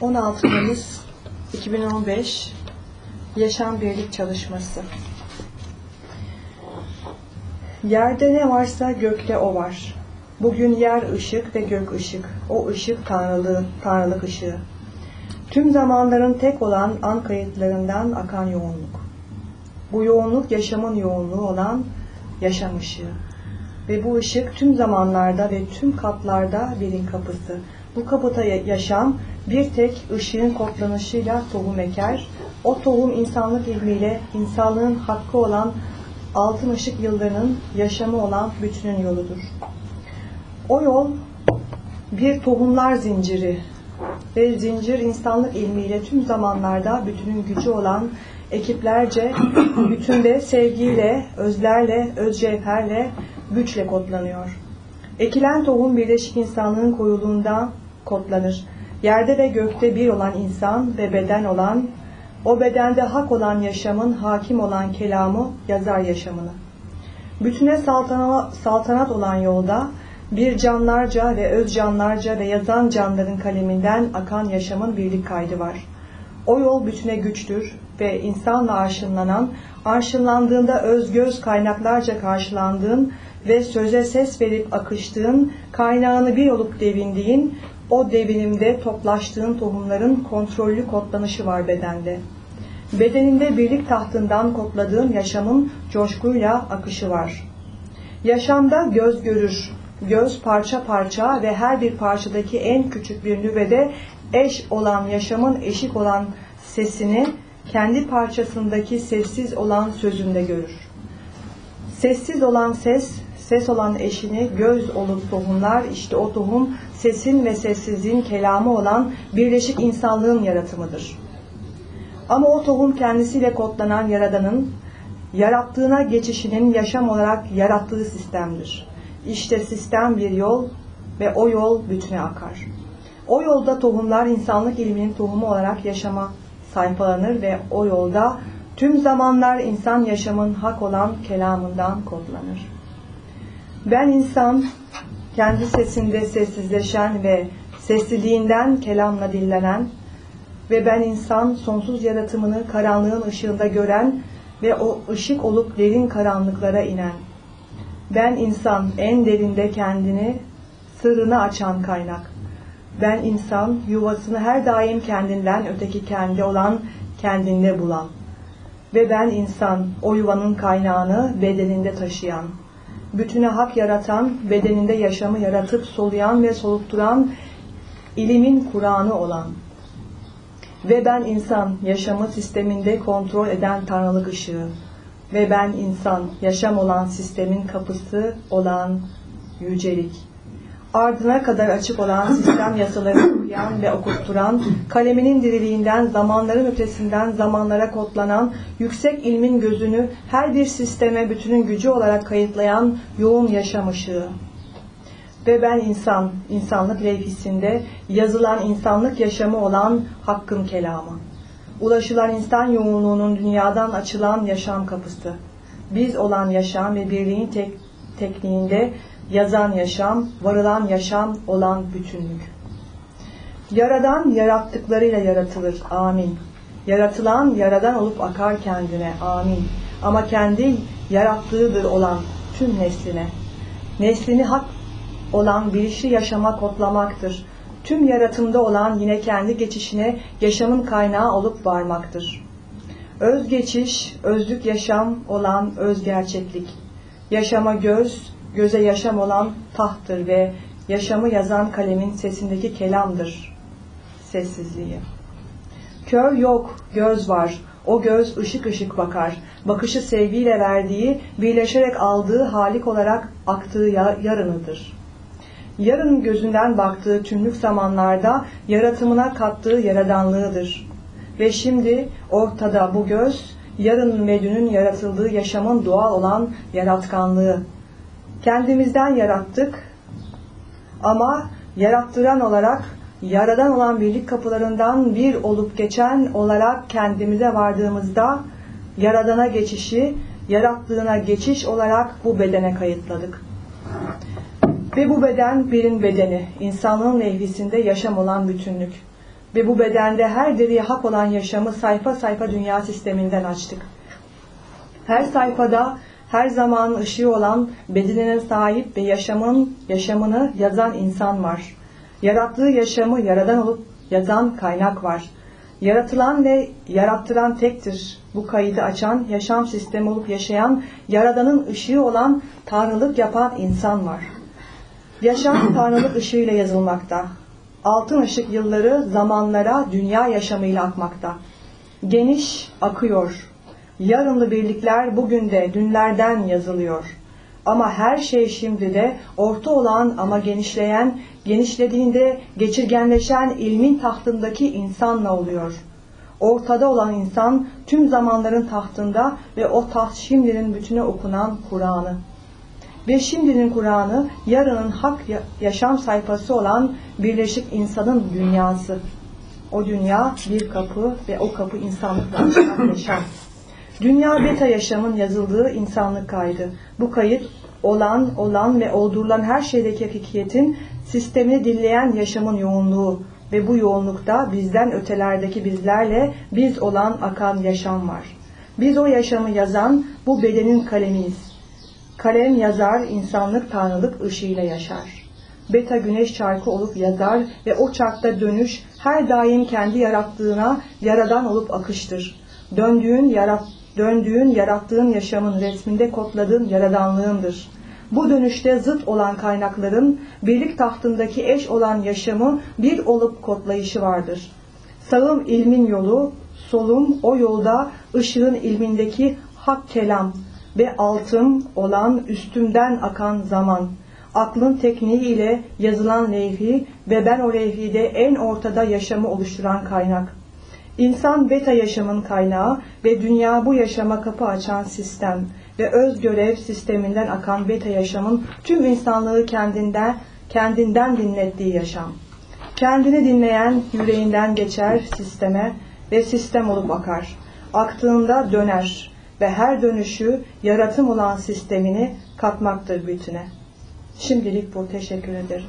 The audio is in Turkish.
16 Mayıs 2015 Yaşam Birlik Çalışması Yerde ne varsa gökte o var. Bugün yer ışık ve gök ışık. O ışık tanrılığı, tanrılık ışığı. Tüm zamanların tek olan an kayıtlarından akan yoğunluk. Bu yoğunluk yaşamın yoğunluğu olan yaşam ışığı. Ve bu ışık tüm zamanlarda ve tüm katlarda birin kapısı. Bu kapıda yaşam bir tek ışığın kodlanışıyla tohum eker. O tohum insanlık ilmiyle insanlığın hakkı olan altın ışık yıllarının yaşamı olan bütünün yoludur. O yol bir tohumlar zinciri ve zincir insanlık ilmiyle tüm zamanlarda bütünün gücü olan ekiplerce bütünde sevgiyle, özlerle, özcevherle, güçle kodlanıyor. Ekilen tohum birleşik insanlığın koyuluğundan kodlanır. Yerde ve gökte bir olan insan ve beden olan, o bedende hak olan yaşamın hakim olan kelamı yazar yaşamını. Bütüne saltana, saltanat olan yolda bir canlarca ve öz canlarca ve yazan canların kaleminden akan yaşamın birlik kaydı var. O yol bütüne güçtür ve insanla arşınlanan, arşınlandığında öz göz kaynaklarca karşılandığın ve söze ses verip akıştığın, kaynağını bir olup devindiğin, o devinimde toplaştığın tohumların kontrollü kodlanışı var bedende. Bedeninde birlik tahtından kodladığın yaşamın coşkuyla akışı var. Yaşamda göz görür, göz parça parça ve her bir parçadaki en küçük bir nüvede eş olan yaşamın eşik olan sesini kendi parçasındaki sessiz olan sözünde görür. Sessiz olan ses, ses olan eşini göz olup tohumlar, işte o tohum sesin ve sessizliğin kelamı olan birleşik insanlığın yaratımıdır. Ama o tohum kendisiyle kodlanan Yaradan'ın, yarattığına geçişinin yaşam olarak yarattığı sistemdir. İşte sistem bir yol ve o yol bütüne akar. O yolda tohumlar insanlık ilminin tohumu olarak yaşama sayfalanır ve o yolda tüm zamanlar insan yaşamın hak olan kelamından kodlanır. Ben insan, kendi sesinde sessizleşen ve sessizliğinden kelamla dillenen ve ben insan sonsuz yaratımını karanlığın ışığında gören ve o ışık olup derin karanlıklara inen. Ben insan en derinde kendini, sırrını açan kaynak. Ben insan yuvasını her daim kendinden öteki kendi olan kendinde bulan. Ve ben insan o yuvanın kaynağını bedeninde taşıyan. Bütüne hak yaratan, bedeninde yaşamı yaratıp soluyan ve solutturan, ilimin Kur'an'ı olan. Ve ben insan yaşamı sisteminde kontrol eden tanrılık ışığı. Ve ben insan yaşam olan sistemin kapısı olan yücelik ardına kadar açık olan sistem yasaları okuyan ve okutturan, kaleminin diriliğinden, zamanların ötesinden zamanlara kodlanan, yüksek ilmin gözünü her bir sisteme bütünün gücü olarak kayıtlayan yoğun yaşam ışığı. Ve ben insan, insanlık levhisinde yazılan insanlık yaşamı olan hakkın kelamı. Ulaşılan insan yoğunluğunun dünyadan açılan yaşam kapısı. Biz olan yaşam ve birliğin tek, tekniğinde yazan yaşam, varılan yaşam olan bütünlük. Yaradan yarattıklarıyla yaratılır. Amin. Yaratılan yaradan olup akar kendine. Amin. Ama kendi yarattığıdır olan tüm nesline. Neslini hak olan bilişi yaşama kodlamaktır. Tüm yaratımda olan yine kendi geçişine yaşamın kaynağı olup varmaktır. Öz geçiş, özlük yaşam olan öz gerçeklik. Yaşama göz, göze yaşam olan tahttır ve yaşamı yazan kalemin sesindeki kelamdır sessizliği. Kör yok, göz var. O göz ışık ışık bakar. Bakışı sevgiyle verdiği, birleşerek aldığı halik olarak aktığı yarınıdır. Yarın gözünden baktığı tümlük zamanlarda yaratımına kattığı yaradanlığıdır. Ve şimdi ortada bu göz, yarın ve dünün yaratıldığı yaşamın doğal olan yaratkanlığı, kendimizden yarattık ama yarattıran olarak yaradan olan birlik kapılarından bir olup geçen olarak kendimize vardığımızda yaradana geçişi, yarattığına geçiş olarak bu bedene kayıtladık. Ve bu beden birin bedeni, insanlığın levhisinde yaşam olan bütünlük. ve bu bedende her deriye hak olan yaşamı sayfa sayfa dünya sisteminden açtık. Her sayfada her zaman ışığı olan bedenine sahip ve yaşamın yaşamını yazan insan var. Yarattığı yaşamı yaradan olup yazan kaynak var. Yaratılan ve yarattıran tektir. Bu kaydı açan, yaşam sistemi olup yaşayan, yaradanın ışığı olan, tanrılık yapan insan var. Yaşam tanrılık ışığıyla yazılmakta. Altın ışık yılları zamanlara dünya yaşamıyla akmakta. Geniş akıyor. Yarınlı birlikler bugün de dünlerden yazılıyor. Ama her şey şimdi de orta olan ama genişleyen, genişlediğinde geçirgenleşen ilmin tahtındaki insanla oluyor. Ortada olan insan tüm zamanların tahtında ve o taht şimdinin bütüne okunan Kur'an'ı. Ve şimdinin Kur'an'ı yarının hak yaşam sayfası olan birleşik insanın dünyası. O dünya bir kapı ve o kapı insanlıkla yaşam. Dünya beta yaşamın yazıldığı insanlık kaydı. Bu kayıt olan, olan ve oldurulan her şeydeki hakikiyetin sistemini dinleyen yaşamın yoğunluğu ve bu yoğunlukta bizden ötelerdeki bizlerle biz olan akan yaşam var. Biz o yaşamı yazan bu bedenin kalemiyiz. Kalem yazar, insanlık tanrılık ışığıyla yaşar. Beta güneş çarkı olup yazar ve o çarkta dönüş her daim kendi yarattığına yaradan olup akıştır. Döndüğün, yarat, döndüğün yarattığın yaşamın resminde kodladığın yaradanlığındır. Bu dönüşte zıt olan kaynakların birlik tahtındaki eş olan yaşamı bir olup kodlayışı vardır. Sağım ilmin yolu, solum o yolda ışığın ilmindeki hak kelam, ve altım olan üstümden akan zaman. Aklın tekniği ile yazılan levhi ve ben o levhide en ortada yaşamı oluşturan kaynak. İnsan beta yaşamın kaynağı ve dünya bu yaşama kapı açan sistem ve öz görev sisteminden akan beta yaşamın tüm insanlığı kendinden, kendinden dinlettiği yaşam. Kendini dinleyen yüreğinden geçer sisteme ve sistem olup akar. Aktığında döner ve her dönüşü yaratım olan sistemini katmaktır bütüne. Şimdilik bu teşekkür ederim.